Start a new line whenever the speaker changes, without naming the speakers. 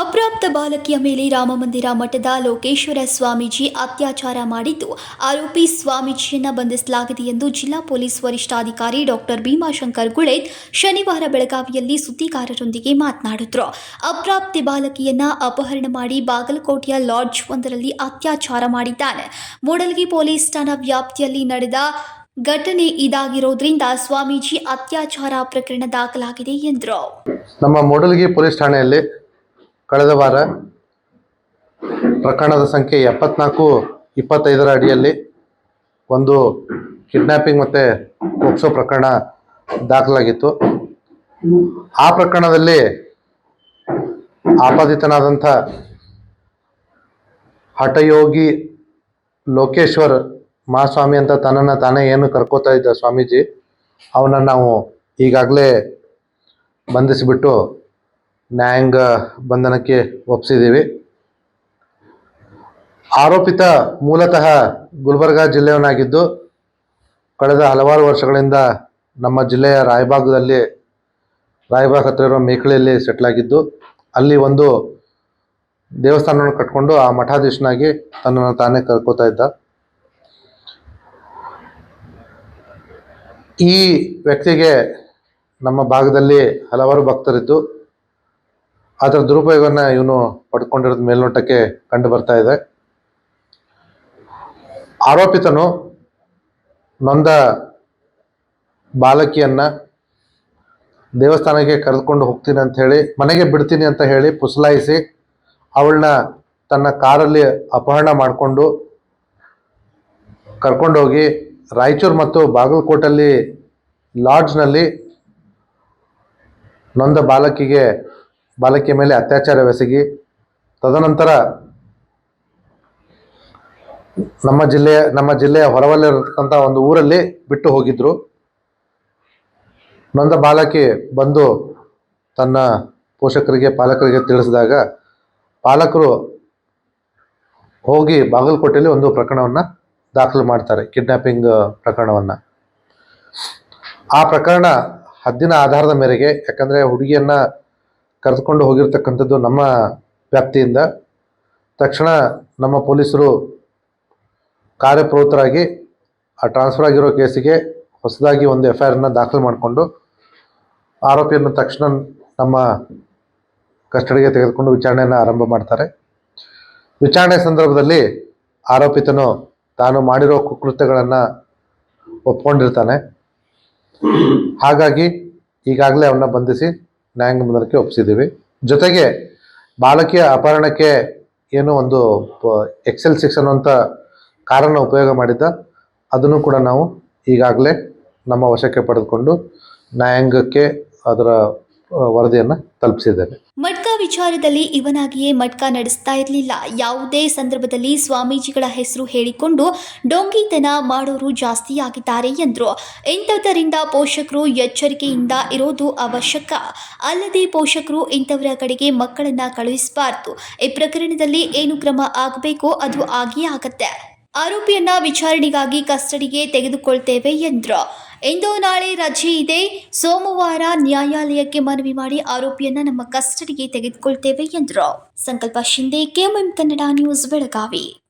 ಅಪ್ರಾಪ್ತ ಬಾಲಕಿಯ ಮೇಲೆ ರಾಮಮಂದಿರ ಮಠದ ಲೋಕೇಶ್ವರ ಸ್ವಾಮೀಜಿ ಅತ್ಯಾಚಾರ ಮಾಡಿದ್ದು, ಆರೋಪಿ ಸ್ವಾಮೀಜಿಯನ್ನು ಬಂಧಿಸಲಾಗಿದೆ ಎಂದು ಜಿಲ್ಲಾ ಪೊಲೀಸ್ ವರಿಷ್ಠಾಧಿಕಾರಿ ಡಾಕ್ಟರ್ ಭೀಮಾಶಂಕರ್ ಗುಳೇದ್ ಶನಿವಾರ ಬೆಳಗಾವಿಯಲ್ಲಿ ಸುದ್ದಿಗಾರರೊಂದಿಗೆ ಮಾತನಾಡಿದ್ರು. ಅಪ್ರಾಪ್ತಿ ಬಾಲಕಿಯನ್ನ ಅಪಹರಣ ಮಾಡಿ ಬಾಗಲಕೋಟೆಯ ಲಾಡ್ಜ್ ಒಂದರಲ್ಲಿ ಅತ್ಯಾಚಾರ ಮಾಡಿದ್ದಾನೆ. ಮೂಡಲಗಿ ಪೊಲೀಸ್ ಠಾಣಾ ವ್ಯಾಪ್ತಿಯಲ್ಲಿ ನಡೆದ ಘಟನೆ ಇದಾಗಿರೋದ್ರಿಂದ ಸ್ವಾಮೀಜಿ ಅತ್ಯಾಚಾರ ಪ್ರಕರಣ ದಾಖಲಾಗಿದೆ ಎಂದರು.
ನಮ್ಮ ಮೂಡಲಗಿ ಪೊಲೀಸ್ ಠಾಣೆಯಲ್ಲಿ ಕಳೆದ ವಾರ ಪ್ರಕರಣದ ಸಂಖ್ಯೆ ಎಪ್ಪತ್ನಾಲ್ಕು, ಇಪ್ಪತ್ತೈದರ ಅಡಿಯಲ್ಲಿ ಒಂದು ಕಿಡ್ನ್ಯಾಪಿಂಗ್ ಮತ್ತು ಪೋಕ್ಸೋ ಪ್ರಕರಣ ದಾಖಲಾಗಿತ್ತು. ಆ ಪ್ರಕರಣದಲ್ಲಿ ಆಪಾದಿತನಾದಂಥ ಹಠಯೋಗಿ ಲೋಕೇಶ್ವರ್ ಮಹಾಸ್ವಾಮಿ ಅಂತ ತನ್ನನ್ನು ತಾನೇ ಏನು ಕರ್ಕೋತಾ ಇದ್ದ ಸ್ವಾಮೀಜಿ, ಅವನನ್ನು ನಾವು ಈಗಾಗಲೇ ಬಂಧಿಸಿಬಿಟ್ಟು ನ್ಯಾಯಾಂಗ ಬಂಧನಕ್ಕೆ ಒಪ್ಪಿಸಿದ್ದೀವಿ. ಆರೋಪಿತ ಮೂಲತಃ ಗುಲ್ಬರ್ಗ ಜಿಲ್ಲೆಯವನಾಗಿದ್ದು, ಕಳೆದ ಹಲವಾರು ವರ್ಷಗಳಿಂದ ನಮ್ಮ ಜಿಲ್ಲೆಯ ರಾಯಬಾಗದಲ್ಲಿ ರಾಯಭಾಗ ಹತ್ತಿರ ಇರುವ ಮೇಕಳಿಯಲ್ಲಿ ಸೆಟ್ಲ್ ಆಗಿದ್ದು, ಅಲ್ಲಿ ಒಂದು ದೇವಸ್ಥಾನವನ್ನು ಕಟ್ಕೊಂಡು ಆ ಮಠಾಧೀಶನಾಗಿ ತನ್ನನ್ನು ತಾನೇ ಕರ್ಕೋತಾ ಇದ್ದ. ಈ ವ್ಯಕ್ತಿಗೆ ನಮ್ಮ ಭಾಗದಲ್ಲಿ ಹಲವಾರು ಭಕ್ತರಿದ್ದು ಅದರ ದುರುಪಯೋಗವನ್ನು ಇವನು ಪಡ್ಕೊಂಡಿರೋದು ಮೇಲ್ನೋಟಕ್ಕೆ ಕಂಡು ಬರ್ತಾ ಇದೆ. ಆರೋಪಿತನು ನೊಂದ ಬಾಲಕಿಯನ್ನು ದೇವಸ್ಥಾನಕ್ಕೆ ಕರೆದುಕೊಂಡು ಹೋಗ್ತೀನಿ ಅಂತ ಹೇಳಿ, ಮನೆಗೆ ಬಿಡ್ತೀನಿ ಅಂತ ಹೇಳಿ ಪುಸಲಾಯಿಸಿ ಅವಳನ್ನ ತನ್ನ ಕಾರಲ್ಲಿ ಅಪಹರಣ ಮಾಡಿಕೊಂಡು ಕರ್ಕೊಂಡೋಗಿ ರಾಯಚೂರು ಮತ್ತು ಬಾಗಲಕೋಟಲ್ಲಿ ಲಾಡ್ಜ್ನಲ್ಲಿ ನೊಂದ ಬಾಲಕಿಗೆ ಬಾಲಕಿಯ ಮೇಲೆ ಅತ್ಯಾಚಾರವೆಸಗಿ ತದನಂತರ ನಮ್ಮ ಜಿಲ್ಲೆಯ ನಮ್ಮ ಜಿಲ್ಲೆಯ ಹೊರವಲ್ಲಿರತಕ್ಕಂಥ ಒಂದು ಊರಲ್ಲಿ ಬಿಟ್ಟು ಹೋಗಿದ್ರು. ನೊಂದ ಬಾಲಕಿ ಬಂದು ತನ್ನ ಪೋಷಕರಿಗೆ, ಪಾಲಕರಿಗೆ ತಿಳಿಸಿದಾಗ ಪಾಲಕರು ಹೋಗಿ ಬಾಗಲಕೋಟೆಯಲ್ಲಿ ಒಂದು ಪ್ರಕರಣವನ್ನು ದಾಖಲು ಮಾಡ್ತಾರೆ, ಕಿಡ್ನಾಪಿಂಗ್ ಪ್ರಕರಣವನ್ನು. ಆ ಪ್ರಕರಣ ಹದ್ದಿನ ಆಧಾರದ ಮೇರೆಗೆ, ಯಾಕಂದರೆ ಹುಡುಗಿಯನ್ನ ಕರೆದುಕೊಂಡು ಹೋಗಿರ್ತಕ್ಕಂಥದ್ದು ನಮ್ಮ ವ್ಯಾಪ್ತಿಯಿಂದ. ತಕ್ಷಣ ನಮ್ಮ ಪೊಲೀಸರು ಕಾರ್ಯಪ್ರವೃತ್ತರಾಗಿ ಆ ಟ್ರಾನ್ಸ್ಫರ್ ಆಗಿರೋ ಕೇಸಿಗೆ ಹೊಸದಾಗಿ ಒಂದು ಎಫ್ ಐ ಆರ್ನ ದಾಖಲು ಮಾಡಿಕೊಂಡು ಆರೋಪಿಯನ್ನು ತಕ್ಷಣ ನಮ್ಮ ಕಸ್ಟಡಿಗೆ ತೆಗೆದುಕೊಂಡು ವಿಚಾರಣೆಯನ್ನು ಆರಂಭ ಮಾಡ್ತಾರೆ. ವಿಚಾರಣೆ ಸಂದರ್ಭದಲ್ಲಿ ಆರೋಪಿತನು ತಾನು ಮಾಡಿರೋ ಕುಕೃತ್ಯಗಳನ್ನು ಒಪ್ಕೊಂಡಿರ್ತಾನೆ. ಹಾಗಾಗಿ ಈಗಾಗಲೇ ಅವನ್ನ ಬಂಧಿಸಿ ನ್ಯಾಯಾಂಗ ಬಂಧನಕ್ಕೆ ಒಪ್ಪಿಸಿದ್ದೀವಿ. ಜೊತೆಗೆ ಬಾಲಕಿಯ ಅಪಹರಣಕ್ಕೆ ಏನೋ ಒಂದು ಎಕ್ಸೆಲ್ ಸಿಕ್ಸ್ ಅನ್ನುವಂಥ ಕಾರನ್ನು ಉಪಯೋಗ ಮಾಡಿದ್ದ, ಅದನ್ನು ಕೂಡ ನಾವು ಈಗಾಗಲೇ ನಮ್ಮ ವಶಕ್ಕೆ ಪಡೆದುಕೊಂಡು ನ್ಯಾಯಾಂಗಕ್ಕೆ ಅದರ ವರದಿಯನ್ನು ತಲುಪಿಸಿದ್ದಾರೆ.
ಮಟ್ಕಾ ವಿಚಾರದಲ್ಲಿ ಇವನಾಗಿಯೇ ಮಟ್ಕಾ ನಡೆಸ್ತಾ ಇರಲಿಲ್ಲ. ಯಾವುದೇ ಸಂದರ್ಭದಲ್ಲಿ ಸ್ವಾಮೀಜಿಗಳ ಹೆಸರು ಹೇಳಿಕೊಂಡು ಡೊಂಗಿತನ ಮಾಡೋರು ಜಾಸ್ತಿ ಆಗಿದ್ದಾರೆ ಎಂದರು. ಇಂಥದ್ದರಿಂದ ಪೋಷಕರು ಎಚ್ಚರಿಕೆಯಿಂದ ಇರೋದು ಅವಶ್ಯಕ. ಅಲ್ಲದೆ ಪೋಷಕರು ಇಂಥವರ ಕಡೆಗೆ ಮಕ್ಕಳನ್ನ ಕಳುಹಿಸಬಾರ್ದು. ಈ ಪ್ರಕರಣದಲ್ಲಿ ಏನು ಕ್ರಮ ಆಗಬೇಕೋ ಅದು ಆಗಿಯೇ ಆಗತ್ತೆ. ಆರೋಪಿಯನ್ನ ವಿಚಾರಣೆಗಾಗಿ ಕಸ್ಟಡಿಗೆ ತೆಗೆದುಕೊಳ್ತೇವೆ ಎಂದ್ರು. ಇಂದು ನಾಳೆ ರಜೆ ಇದೆ. ಸೋಮವಾರ ನ್ಯಾಯಾಲಯಕ್ಕೆ ಮನವಿ ಮಾಡಿ ಆರೋಪಿಯನ್ನ ನಮ್ಮ ಕಸ್ಟಡಿಗೆ ತೆಗೆದುಕೊಳ್ತೇವೆ ಎಂದ್ರು. Sankalpa Shinde KMM Kannada news, Belagavi.